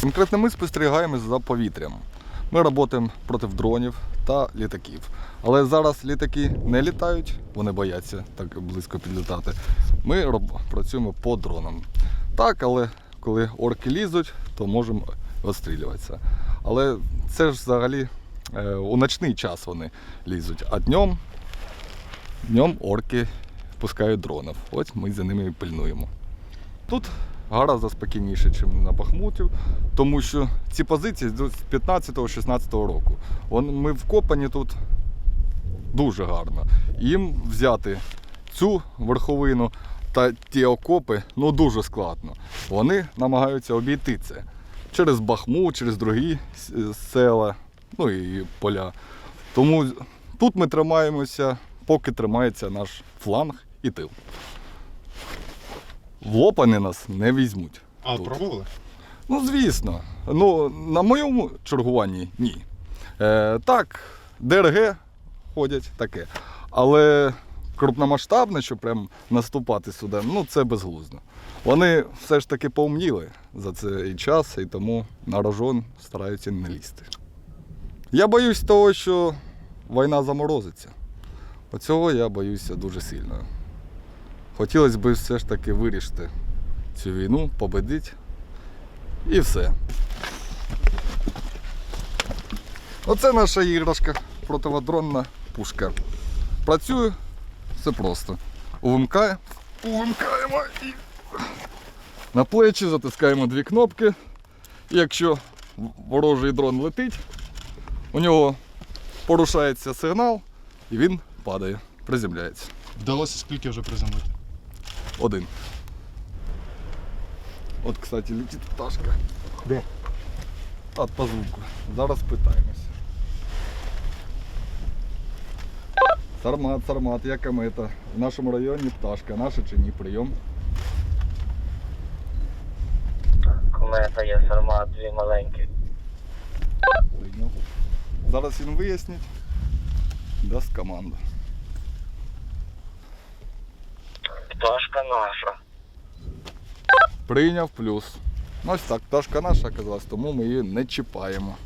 Конкретно ми спостерігаємо за повітрям. Ми працюємо проти дронів та літаків. Але зараз літаки не літають, вони бояться так близько підлітати. Ми працюємо по дронам. Так, але коли орки лізуть, то можемо відстрілюватися. Але це ж взагалі е, у ночний час вони лізуть, а днем, днем орки пускають дронів. Ось ми за ними і пильнуємо. Тут гораздо спокійніше, ніж на Бахмуті, тому що ці позиції з 15-16 року. Ми вкопані тут дуже гарно. Їм взяти цю верховину та ті окопи ну дуже складно. Вони намагаються обійти це через Бахмут, через другі села, ну і поля. Тому тут ми тримаємося, поки тримається наш фланг і тил. В лопани нас не візьмуть. А тут. пробували? Ну, звісно. Ну, на моєму чергуванні ні. Е, так, ДРГ ходять таке. Але крупномасштабне, що прям наступати сюди, ну це безглуздо. Вони все ж таки поумніли за цей час і тому на рожон стараються не лізти. Я боюсь того, що війна заморозиться. Оцього я боюся дуже сильно. Хотілося б все ж таки вирішити цю війну, победити і все. Оце наша іграшка, противодронна пушка. Працює все просто. Увімкає, увімкаємо і на плечі затискаємо дві кнопки. І якщо ворожий дрон летить, у нього порушається сигнал і він падає, приземляється. Вдалося скільки вже приземлити? Один. От, кстати, летить пташка. Де? От по звуку. Зараз питаємось. Сармат, сармат, я комета. В нашому районі пташка. Наша чи ні? Прийом. Комета є формат дві маленькі. Прийняв. Зараз він вияснить. Дасть команду. Пташка наша. Прийняв плюс. Ну, ось так, пташка наша оказалась, тому ми її не чіпаємо.